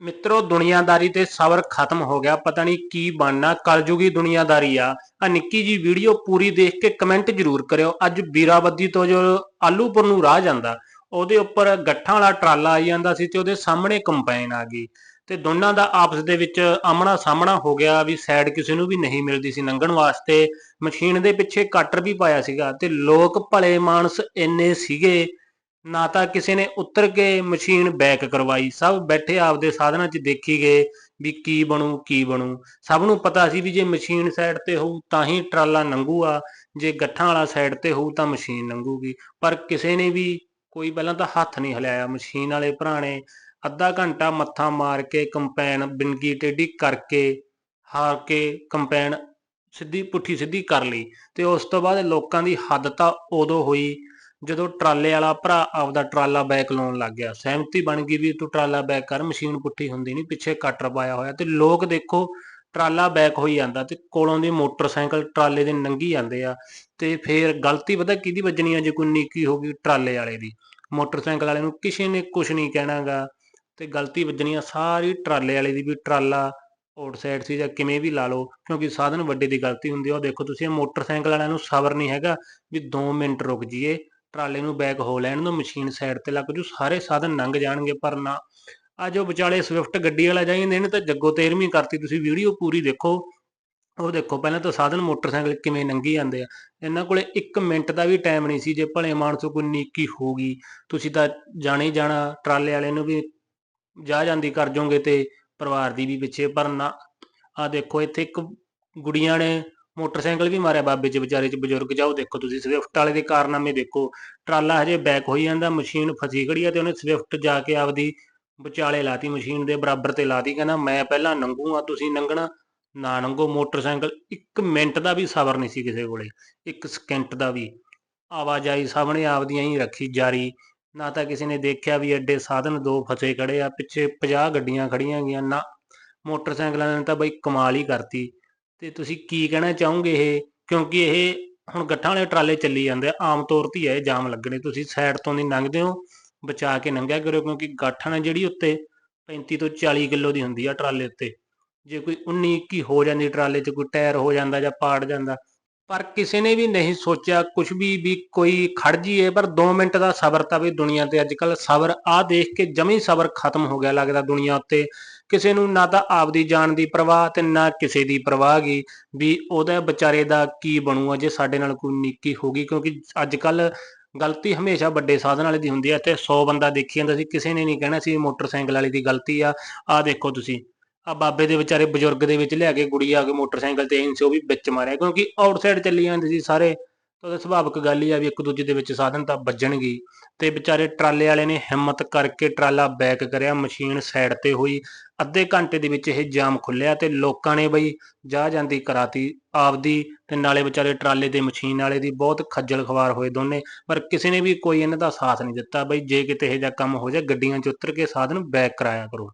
ਮਿੱਤਰੋ, ਦੁਨੀਆਦਾਰੀ ਤੇ ਸਬਰ ਖਤਮ ਹੋ ਗਿਆ। ਪਤਾ ਨਹੀਂ ਕੀ ਬਣਨਾ। ਕਲਯੁਗੀ ਦੁਨੀਆਦਾਰੀ ਆ। ਆ ਨਿੱਕੀ ਜੀ ਵੀਡੀਓ ਪੂਰੀ ਦੇਖ ਕੇ ਕਮੈਂਟ ਜ਼ਰੂਰ ਕਰਿਓ। ਅੱਜ ਵੀਰਾਬੱਦੀ ਤੋਂ ਜੋ ਆਲੂਪੁਰ ਨੂੰ ਰਾਹ ਜਾਂਦਾ, ਉਹਦੇ ਉੱਪਰ ਗੱਠਾਂ ਵਾਲਾ ਟਰਾਲਾ ਆਈ ਜਾਂਦਾ ਸੀ ਤੇ ਉਹਦੇ ਸਾਹਮਣੇ ਕੰਪੈਨ ਆ ਗਈ। ਤੇ ਦੋਨਾਂ ਦਾ ਆਪਸ ਦੇ ਵਿੱਚ ਆਮਣਾ ਸਾਹਮਣਾ ਹੋ ਗਿਆ ਵੀ ਸਾਈਡ ਕਿਸੇ ਨੂੰ ਵੀ ਨਹੀਂ ਮਿਲਦੀ ਸੀ ਲੰਘਣ ਵਾਸਤੇ। ਮਸ਼ੀਨ ਦੇ ਪਿੱਛੇ ਕਟਰ ਵੀ ਪਾਇਆ ਸੀਗਾ ਤੇ ਲੋਕ ਭਲੇ ਮਾਨਸ ਇੰਨੇ ਸੀਗੇ ਨਾ ਤਾਂ ਕਿਸੇ ਨੇ ਉਤਰ ਕੇ ਮਸ਼ੀਨ ਬੈਕ ਕਰਵਾਈ। ਸਭ ਬੈਠੇ ਆਪਦੇ ਸਾਧਨਾਂ 'ਚ ਦੇਖੀ ਗਏ ਵੀ ਕੀ ਬਣੂ ਕੀ ਬਣੂ। ਸਭ ਨੂੰ ਪਤਾ ਸੀ ਵੀ ਜੇ ਮਸ਼ੀਨ ਸਾਈਡ ਤੇ ਹੋਊ ਤਾਂ ਹੀ ਟਰਾਲਾ ਲੰਘੂਗਾ ਜੇ ਗੱਠਾਂ ਵਾਲਾ ਸਾਈਡ ਤੇ ਹੋਊ ਤਾਂ ਮਸ਼ੀਨ ਲੰਘੂਗੀ ਪਰ ਕਿਸੇ ਨੇ ਵੀ ਕੋਈ ਪਹਿਲਾਂ ਤਾਂ ਹੱਥ ਨਹੀਂ ਹਿਲਾਇਆ ਮਸ਼ੀਨ ਵਾਲੇ ਭਰਾ ਨੇ ਅੱਧਾ ਘੰਟਾ ਮੱਥਾ ਮਾਰ ਕੇ ਕੰਪੈਨ ਬਿੰਗੀ ਟੇਢੀ ਕਰਕੇ ਹਾਰ ਕੇ ਕੰਪੈਨ ਸਿੱਧੀ ਪੁੱਠੀ ਸਿੱਧੀ ਕਰ ਲਈ। ਤੇ ਉਸ ਤੋਂ ਬਾਅਦ ਲੋਕਾਂ ਦੀ ਹੱਦ ਤਾਂ ਉਦੋਂ ਹੋਈ ਜਦੋਂ ਟਰਾਲੇ ਵਾਲਾ ਭਰਾ ਆਪਦਾ ਟਰਾਲਾ ਬੈਕ ਲਾਉਣ ਲੱਗ ਗਿਆ, ਸਹਿਮਤੀ ਬਣ ਗਈ ਵੀ ਤੂੰ ਟਰਾਲਾ ਬੈਕ ਕਰ, ਮਸ਼ੀਨ ਪੁੱਠੀ ਹੁੰਦੀ ਨਹੀਂ ਪਿੱਛੇ ਕਟਰ ਪਾਇਆ ਹੋਇਆ ਤੇ ਲੋਕ ਦੇਖੋ ਟਰਾਲਾ ਬੈਕ ਹੋਈ ਜਾਂਦਾ ਤੇ ਕੋਲੋਂ ਦੀ ਮੋਟਰਸਾਈਕਲ ਟਰਾਲੇ ਦੇ ਨੰਗੀ ਜਾਂਦੇ ਆ ਤੇ ਫੇਰ ਗਲਤੀ ਪਤਾ ਕਿਹਦੀ ਵੱਜਣੀ ਆ ਜੇ ਕੋਈ ਨੀਕੀ ਹੋ ਗਈ ਟਰਾਲੇ ਵਾਲੇ ਦੀ, ਮੋਟਰਸਾਈਕਲ ਵਾਲੇ ਨੂੰ ਕਿਸੇ ਨੇ ਕੁਝ ਨਹੀਂ ਕਹਿਣਾਗਾ ਤੇ ਗਲਤੀ ਵੱਜਣੀ ਆ ਸਾਰੀ ਟਰਾਲੇ ਵਾਲੇ ਦੀ ਵੀ ਟਰਾਲਾ ਆਊਟ ਸਾਈਡ ਸੀ ਜਾਂ ਕਿਵੇਂ ਵੀ ਲਾ ਲਓ, ਕਿਉਂਕਿ ਸਾਧਨ ਵੱਡੇ ਦੀ ਗਲਤੀ ਹੁੰਦੀ ਆ, ਉਹ ਦੇਖੋ ਤੁਸੀਂ ਮੋਟਰਸਾਈਕਲ ਵਾਲਿਆਂ ਨੂੰ ਸਬਰ ਨਹੀਂ ਹੈਗਾ ਵੀ 2 ਮਿੰਟ ਰੁਕ ਜਾਈਏ ਟਰਾਲੇ ਨੂੰ ਬੈਕ ਹੋ ਲੈਣ ਨੂੰ ਮਸ਼ੀਨ ਸਾਈਡ ਤੇ ਲੱਗ ਜੂ ਸਾਰੇ ਸਾਧਨ ਲੰਘ ਜਾਣਗੇ, ਪਰ ਨਾ। ਆ ਜੋ ਵਿਚਾਲੇ ਸਵਿਫਟ ਗੱਡੀ ਵਾਲਾ ਜਾਂਦੇ ਨੇ ਤਾਂ ਜੱਗੋ ਤੇਰਵੀਂ ਕਰਤੀ, ਤੁਸੀਂ ਵੀਡੀਓ ਪੂਰੀ ਦੇਖੋ। ਉਹ ਦੇਖੋ, ਪਹਿਲਾਂ ਤਾਂ ਸਾਧਨ ਮੋਟਰਸਾਈਕਲ ਕਿਵੇਂ ਲੰਘੀ ਜਾਂਦੇ ਆ। ਇਹਨਾਂ ਕੋਲੇ 1 ਮਿੰਟ ਦਾ ਵੀ ਟਾਈਮ ਨਹੀਂ ਸੀ, ਜੇ ਭਲੇ ਮਾਨਸੋ ਕੋਈ ਨੀਕੀ ਹੋ ਗਈ, ਤੁਸੀਂ ਤਾਂ ਜਾਣੇ ਜਾਣਾ, ਟਰਾਲੇ ਵਾਲੇ ਨੂੰ ਵੀ ਜਾ ਜਾਂਦੀ ਕਰ ਜੋਗੇ ਤੇ ਪਰਿਵਾਰ ਦੀ ਵੀ ਪਿੱਛੇ, ਪਰ ਨਾ। ਆ ਦੇਖੋ, ਇੱਥੇ ਇੱਕ ਗੁੜੀਆਂ ਨੇ ਮੋਟਰਸਾਈਕਲ ਵੀ ਮਾਰਿਆ ਬਾਬੇ ਚ ਵਿਚਾਰੇ ਚ, ਬਜ਼ੁਰਗ ਜਾਓ ਦੇਖੋ ਤੁਸੀਂ ਸਵਿਫਟ ਵਾਲੇ ਦੇ ਕਾਰਨਾਮੇ ਦੇਖੋ। ਟਰਾਲਾ ਹਜੇ ਬੈਕ ਹੋਈ ਜਾਂਦਾ, ਮਸ਼ੀਨ ਫਸੀ ਖੜੀ ਆ ਤੇ ਉਹਨੇ ਸਵਿਫਟ ਜਾ ਕੇ ਆਪਦੀ ਵਿਚਾਲੇ ਲਾਤੀ ਮਸ਼ੀਨ ਦੇ ਬਰਾਬਰ ਤੇ ਲਾਤੀ, ਕਹਿੰਦਾ ਮੈਂ ਪਹਿਲਾਂ ਨੰਗੂਗਾ ਤੁਸੀਂ ਨੰਗਣਾ, ਨਾ ਨੰਗੋ। ਮੋਟਰਸਾਈਕਲ 1 ਮਿੰਟ ਦਾ ਵੀ ਸਬਰ ਨਹੀਂ ਸੀ ਕਿਸੇ ਕੋਲੇ 1 ਸਕਿੰਟ ਦਾ ਵੀ। ਆਵਾਜਾਈ ਸਾਹਮਣੇ ਆਪਦੀਆਂ ਹੀ ਰੱਖੀ ਜਾਰੀ, ਨਾ ਤਾਂ ਕਿਸੇ ਨੇ ਦੇਖਿਆ ਵੀ ਐਡੇ ਸਾਧਨ ਦੋ ਫਸੇ ਖੜੇ ਆ, ਪਿੱਛੇ 50 ਗੱਡੀਆਂ ਖੜੀਆਂ ਗਈਆਂ, ਨਾ ਮੋਟਰਸਾਈਕਲਾਂ ਨੇ ਤਾਂ ਬਈ ਕਮਾਲ ਹੀ ਕਰਤੀ। ਤੇ ਤੁਸੀਂ ਕੀ ਕਹਿਣਾ ਚਾਹੋਗੇ ਇਹ? ਕਿਉਂਕਿ ਇਹ ਹੁਣ ਗੱਠਾਂ ਵਾਲੇ ਟਰਾਲੇ ਚੱਲੀ ਜਾਂਦੇ ਆ। ਆਮ ਤੌਰ ਤੇ ਇਹ ਜਾਮ ਲੱਗਣੇ। ਤੁਸੀਂ ਸਾਈਡ ਤੋਂ ਨਹੀਂ ਲੰਘਦੇ ਹੋ, ਬਚਾ ਕੇ ਲੰਘਿਆ ਕਰੋ ਕਿਉਂਕਿ ਗੱਠਾਂ ਨੇ ਜਿਹੜੀ ਉੱਤੇ 35 ਤੋਂ 40 ਕਿਲੋ ਦੀ ਹੁੰਦੀ ਆ ਟਰਾਲੇ ਉੱਤੇ। ਜੇ ਕੋਈ 19 21 ਹੋ ਜਾਂਦੀ ਟਰਾਲੇ 'ਚ, ਕੋਈ ਟਾਇਰ ਹੋ ਜਾਂਦਾ ਜਾਂ ਪਾੜ ਜਾਂਦਾ। ਪਰ ਕਿਸੇ ਨੇ ਵੀ ਨਹੀਂ ਸੋਚਿਆ ਕੁਝ ਵੀ ਵੀ ਕੋਈ ਖੜ ਜੀਏ ਪਰ 2 ਮਿੰਟ ਦਾ ਸਬਰ ਤਾਂ ਵੀ ਦੁਨੀਆ ਤੇ ਅੱਜ ਕੱਲ ਸਬਰ ਆ ਦੇਖ ਕੇ ਜਮੀ ਸਬਰ ਖਤਮ ਹੋ ਗਿਆ ਲੱਗਦਾ ਦੁਨੀਆ ਉੱਤੇ। ਕਿਸੇ ਨੂੰ ਨਾ ਤਾਂ ਆਪਦੀ ਜਾਨ ਦੀ ਪਰਵਾਹ ਤੇ ਨਾ ਕਿਸੇ ਦੀ ਪਰਵਾਹ ਗਈ ਵੀ ਉਹਦਾ ਵਿਚਾਰੇ ਦਾ ਕੀ ਬਣੂਗਾ ਜੇ ਸਾਡੇ ਨਾਲ ਕੋਈ ਨੀਕੀ ਗਈ, ਕਿਉਂਕਿ ਅੱਜ ਕੱਲ ਗਲਤੀ ਹਮੇਸ਼ਾ ਵੱਡੇ ਸਾਧਨ ਵਾਲੇ ਦੀ ਹੁੰਦੀ ਹੈ ਤੇ 100 ਬੰਦਾ ਦੇਖੀ ਜਾਂਦਾ ਸੀ, ਕਿਸੇ ਨੇ ਨਹੀਂ ਕਹਿਣਾ ਸੀ ਮੋਟਰਸਾਈਕਲ ਵਾਲੇ ਦੀ ਗਲਤੀ ਆ ਆ ਦੇਖੋ ਤੁਸੀਂ ਆ ਬਾਬੇ ਦੇ ਵਿਚਾਰੇ ਬਜ਼ੁਰਗ ਦੇ ਵਿੱਚ ਲਿਆ ਕੇ ਗੁੜੀ ਆ ਕੇ ਮੋਟਰਸਾਈਕਲ ਤੇ ਇੰਸੇ ਉਹ ਵੀ ਵਿੱਚ ਮਾਰਿਆ, ਕਿਉਂਕਿ ਆਊਟਸਾਈਡ ਚੱਲੀ ਜਾਂਦੇ ਸੀ ਸਾਰੇ, ਤਾਂ ਸੁਭਾਵਿਕ ਗੱਲ ਹੀ ਆ ਵੀ ਇੱਕ ਦੂਜੇ ਦੇ ਵਿੱਚ ਸਾਧਨ ਤਾਂ ਵੱਜਣਗੇ ਤੇ ਵਿਚਾਰੇ ਟਰਾਲੇ ਵਾਲੇ ਨੇ ਹਿੰਮਤ ਕਰਕੇ ਟਰਾਲਾ ਬੈਕ ਕਰਿਆ, ਮਸ਼ੀਨ ਸਾਈਡ ਤੇ ਹੋਈ ਅੱਧੇ ਘੰਟੇ ਦੇ ਵਿੱਚ ਇਹ ਜਾਮ ਖੁੱਲਿਆ ਤੇ ਲੋਕਾਂ ਨੇ ਬਈ ਜਾ ਜਾਂਦੀ ਕਰਾਤੀ ਆਪਦੀ ਤੇ ਨਾਲੇ ਵਿਚਾਰੇ ਟਰਾਲੇ ਦੇ ਮਸ਼ੀਨ ਵਾਲੇ ਦੀ ਬਹੁਤ ਖੱਜਲ ਖਵਾਰ ਹੋਏ ਦੋਨੇ, ਪਰ ਕਿਸੇ ਨੇ ਵੀ ਕੋਈ ਇਹਨਾਂ ਦਾ ਸਾਥ ਨਹੀਂ ਦਿੱਤਾ ਬਈ ਜੇ ਕਿਤੇ ਇਹੋ ਜਿਹਾ ਕੰਮ ਹੋ ਜਾ ਗੱਡੀਆਂ 'ਚ ਉਤਰ ਕੇ ਸਾਧਨ ਬੈਕ ਕਰਾਇਆ ਕਰੋ।